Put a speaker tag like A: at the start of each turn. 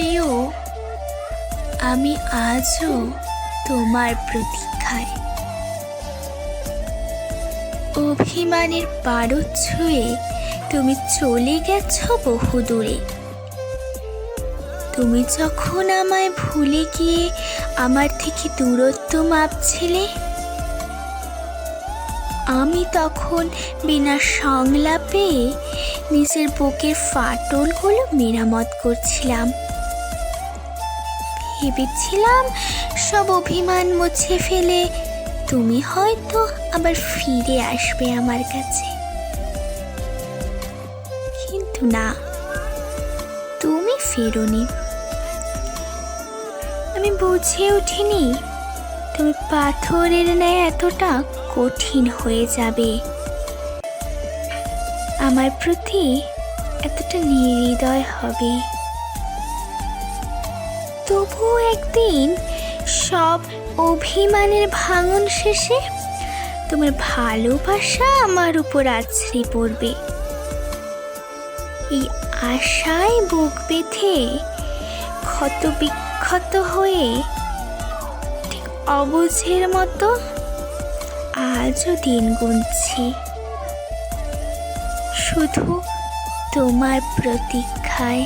A: প্রিয়, আমি আজও তোমার প্রতীক্ষায়। অভিমানের পারদ ছুঁয়ে তুমি চলে গেছ বহু দূরে তুমি যখন আমায় ভুলে গিয়ে আমার থেকে দূরত্ব মাপছিলে, আমি তখন বিনা সংলাপে নিজের বুকের ফাটলগুলো মেরামত করছিলাম। ভেবেছিলাম সব অভিমান মুছে ফেলে তুমি হয়তো আবার ফিরে আসবে আমার কাছে। কিন্তু না, তুমি ফেরোনি। আমি বুঝে উঠিনি তুমি পাথরের ন্যায় এতটা কঠিন হয়ে যাবে। আমার প্রতি এতটা নির্হৃদয় হবে। তবুও একদিন সব অভিমানের ভাঙন শেষে তোমার ভালোবাসা আমার উপর আছড়ে পড়বে। এই আশায় বুক বেঁধে ক্ষত বিক্ষত হয়ে ঠিক অবুঝের মতো আজও দিন গুনছি। শুধু তোমার প্রতীক্ষায়